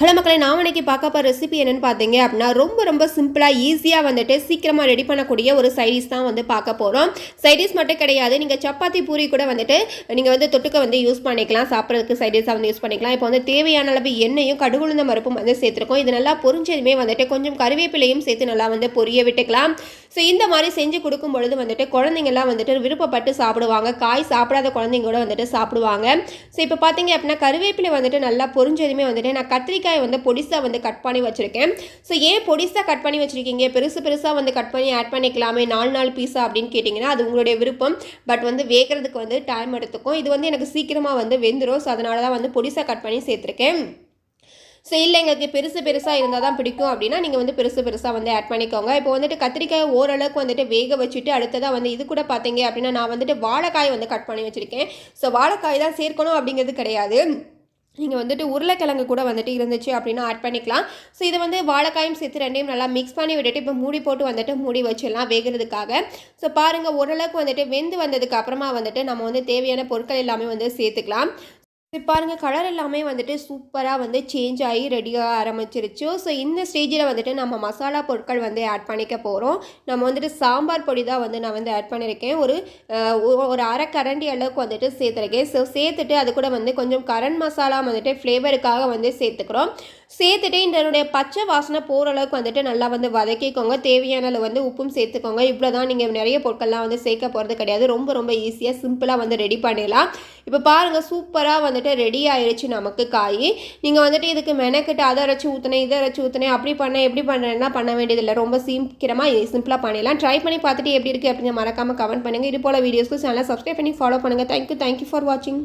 Hello மக்களை நான் இன்னைக்கு பார்க்க போகிற ரெசிபி என்னன்னு பார்த்தீங்க அப்படின்னா ரொம்ப ரொம்ப சிம்பிளாக ஈஸியாக வந்துட்டு சீக்கிரமாக ரெடி பண்ணக்கூடிய ஒரு சைடிஸ் தான் வந்து பார்க்க போகிறோம் சைடிஸ் மட்டும் கிடையாது நீங்கள் சப்பாத்தி பூரி கூட வந்துட்டு நீங்கள் வந்து தொட்டுக்க வந்து யூஸ் பண்ணிக்கலாம். சாப்பிட்றதுக்கு சைடிஸாக வந்து யூஸ் பண்ணிக்கலாம். இப்போ வந்து தேவையான அளவு எண்ணெயும் கடுகுழுந்த மருப்பும் வந்து சேர்த்துருக்கோம். இது நல்லா பொரிஞ்சதுமே வந்துட்டு கொஞ்சம் கருவேப்பிலையும் சேர்த்து நல்லா வந்து பொரிய விட்டுக்கலாம். ஸோ இந்த மாதிரி செஞ்சு கொடுக்கும் பொழுது வந்துட்டு குழந்தைங்கள்லாம் வந்துட்டு விருப்பப்பட்டு சாப்பிடுவாங்க. காய் சாப்பிடாத குழந்தைங்க கூட வந்துட்டு சாப்பிடுவாங்க. ஸோ இப்போ பார்த்தீங்க அப்படின்னா கருவேப்பிலை வந்துட்டு நல்லா பொரிஞ்சதுமே வந்துட்டு நான் கத்திரிக்காய் வந்து பொடிசாக வந்து கட் பண்ணி வச்சுருக்கேன். ஸோ ஏன் பொடிசாக கட் பண்ணி வச்சுருக்கீங்க? பெருசு பெருசாக வந்து கட் பண்ணி ஆட் பண்ணிக்கலாமே நாலு நாலு பீஸா அப்படின்னு கேட்டிங்கன்னா அது உங்களுடைய விருப்பம். பட் வந்து வேகிறதுக்கு வந்து டைம் எடுத்துக்கும். இது வந்து எனக்கு சீக்கிரமாக வந்து வெந்துடும் ஸோ அதனால தான் வந்து பொடிசாக கட் பண்ணி சேர்த்துருக்கேன். ஸோ இல்லை எங்களுக்கு பெருசு பெருசாக இருந்தால் தான் பிடிக்கும் அப்படின்னா நீங்கள் வந்து பெருசு பெருசாக வந்து ஆட் பண்ணிக்கோங்க. இப்போ வந்துட்டு கத்திரிக்காய் ஓரளவுக்கு வந்துட்டு வேக வச்சுட்டு அடுத்ததாக வந்து இது கூட பார்த்தீங்க அப்படின்னா நான் வந்துட்டு வாழைக்காய் வந்து கட் பண்ணி வச்சுருக்கேன். ஸோ வாழைக்காய் தான் சேர்க்கணும் அப்படிங்கிறது கிடையாது. நீங்கள் வந்துட்டு உருளைக்கிழங்கு கூட வந்துட்டு இருந்துச்சு அப்படின்னா ஆட் பண்ணிக்கலாம். ஸோ இது வந்து வாழைக்காயும் சேர்த்து ரெண்டையும் நல்லா மிக்ஸ் பண்ணி விட்டுட்டு இப்போ மூடி போட்டு வந்துட்டு மூடி வச்சிடலாம் வேகிறதுக்காக. ஸோ பாருங்கள் ஓரளவுக்கு வந்துட்டு வெந்து வந்ததுக்கு அப்புறமா வந்துட்டு நம்ம வந்து தேவையான பொருட்கள் எல்லாமே வந்து சேர்த்துக்கலாம். இது பாருங்கள் கலர் எல்லாமே வந்துட்டு சூப்பராக வந்து சேஞ்ச் ஆகி ரெடியாக ஆரம்பிச்சிருச்சு. ஸோ இந்த ஸ்டேஜில் வந்துட்டு நம்ம மசாலா பொருட்கள் வந்து ஆட் பண்ணிக்க போகிறோம் நம்ம வந்துட்டு சாம்பார் பொடி தான் வந்து நான் வந்து ஆட் பண்ணியிருக்கேன் ஒரு ஒரு அரை கரண்டி அளவுக்கு வந்துட்டு சேர்த்துருக்கேன். ஸோ சேர்த்துட்டு அது கூட வந்து கொஞ்சம் கரண் மசாலா வந்துட்டு ஃப்ளேவருக்காக வந்து சேர்த்துக்கிறோம். சேர்த்துட்டு இதனுடைய பச்சை வாசனை போகிற அளவுக்கு வந்துட்டு நல்லா வந்து வதக்கிக்கோங்க. தேவையான அளவு வந்து உப்பும் சேர்த்துக்கோங்க. இவ்வளோ தான் நீங்கள் நிறைய பொருட்கள்லாம் வந்து சேர்க்க போகிறது கிடையாது. ரொம்ப ரொம்ப ஈஸியாக சிம்பிளாக வந்து ரெடி பண்ணிடலாம். இப்போ பாருங்கள் சூப்பராக வந்துட்டு ரெடி ஆயிடுச்சு நமக்கு காய். நீங்கள் வந்துட்டு இதுக்கு மெனக்கிட்டு அதை அரைச்சி ஊற்றினேன் இதை அரைச்சி ஊற்றினேன் அப்படி பண்ணேன் எப்படி பண்ணுறேன்னா பண்ண வேண்டியதில்லை. ரொம்ப சீக்கிரமாக சிம்பிளாக பண்ணிடலாம். ட்ரை பண்ணி பார்த்துட்டு எப்படி இருக்குது அப்படின்னு மறக்காமல் கமெண்ட் பண்ணுங்கள் இது போல் வீடியோஸ்க்கு சேனலை சப்ஸ்கிரைப் பண்ணி ஃபாலோ பண்ணுங்கள் தேங்க்யூ தேங்க்யூ ஃபார் வாட்சிங்